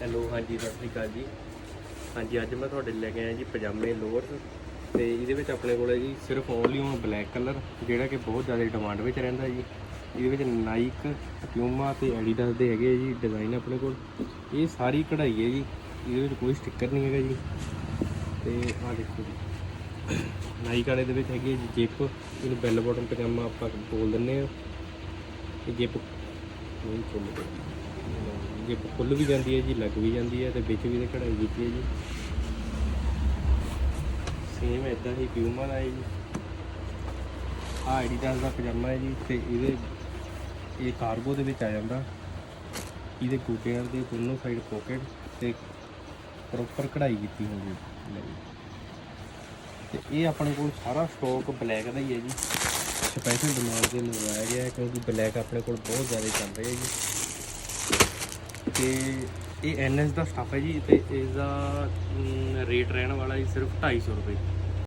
Hello ਹਾਂਜੀ, ਸਤਿ ਸ਼੍ਰੀ ਅਕਾਲ ਜੀ। ਹਾਂਜੀ, ਅੱਜ ਮੈਂ ਤੁਹਾਡੇ ਲੈ ਕੇ ਆਇਆ ਜੀ ਪਜਾਮੇ ਲੋਅਰ ਤੇ ਇਹਦੇ ਵਿੱਚ ਆਪਣੇ ਕੋਲ ਹੈ ਜੀ ਸਿਰਫ ਓਨਲੀ ਔਨ ਬਲੈਕ ਕਲਰ ਜਿਹੜਾ ਕਿ ਬਹੁਤ ਜ਼ਿਆਦਾ ਡਿਮਾਂਡ ਵਿੱਚ ਰਹਿੰਦਾ ਜੀ। ਇਹਦੇ ਵਿੱਚ ਨਾਈਕ ਪਿਊਮਾ ਤੇ ਐਡੀਡਾਸ ਦੇ ਹੈਗੇ ਆ ਜੀ ਡਿਜ਼ਾਈਨ ਆਪਣੇ ਕੋਲ। ਇਹ ਸਾਰੀ ਕਢਾਈ ਹੈ ਜੀ, ਇਹਦੇ ਵਿੱਚ ਕੋਈ ਸਟicker ਨਹੀਂ ਹੈਗਾ ਜੀ। ਤੇ ਆਹ ਦੇਖੋ ਜੀ। ਨਾਈਕ ਵਾਲੇ ਦੇ ਵਿੱਚ ਹੈਗੀ ਹੈ ਜੀ ਜਿਪ ਇਹਨੂੰ ਬੈਲ ਬਾਟਮ ਪਜਾਮਾ ਆਪਾਂ ਬੋਲ ਦਿੰਦੇ ਆ ਇਹ ਜਿਪ ਨਹੀਂ ਖੁੱਲ੍ਹ ਜੇ ਫੁੱਲ ਵੀ ਜਾਂਦੀ ਹੈ ਜੀ, ਲੱਗ ਵੀ ਜਾਂਦੀ ਹੈ ਤੇ ਵਿੱਚ ਵੀ ਤੇ ਕਢਾਈ ਕੀਤੀ ਹੈ ਜੀ। ਸੇਮ ਇਦਾਂ ਹੀ ਪਿਊਮਾ ਦਾ ਹੈ ਜੀ। ਆ ਐਡੀਡਾਸ ਦਾ ਪਜਾਮਾ ਹੈ ਜੀ ਤੇ ਇਹਦੇ, ਇਹ ਕਾਰਗੋ ਦੇ ਵਿੱਚ ਆ ਜਾਂਦਾ। ਇਹਦੇ ਗੋਟਿਆਂ ਦੇ ਦੋਨੋਂ ਸਾਈਡ ਪਾਕਟ ਤੇ ਪ੍ਰੋਪਰ ਕਢਾਈ ਕੀਤੀ ਹੁੰਦੀ ਹੈ ਲੈ ਤੇ ਇਹ ਆਪਣੇ ਕੋਲ ਸਾਰਾ ਸਟਾਕ ਬਲੈਕ ਦਾ ਹੀ ਹੈ ਜੀ। ਸਪੈਸ਼ਲ ਡਿਮਾਂਡ ਤੇ ਮੰਗਵਾਇਆ ਗਿਆ ਹੈ ਕਿਉਂਕਿ ਬਲੈਕ ਆਪਣੇ ਕੋਲ ਬਹੁਤ ਜ਼ਿਆਦਾ ਚੱਲ ਰਿਹਾ ਹੈ ਜੀ। ਤੇ ਇਹ ਐਨਐਸ ਦਾ ਸਟਾਫ ਹੈ ਜੀ ਤੇ ਇਸ ਦਾ ਰੇਟ ਰਹਿਣ ਵਾਲਾ ਜੀ ਸਿਰਫ 250 ਰੁਪਏ।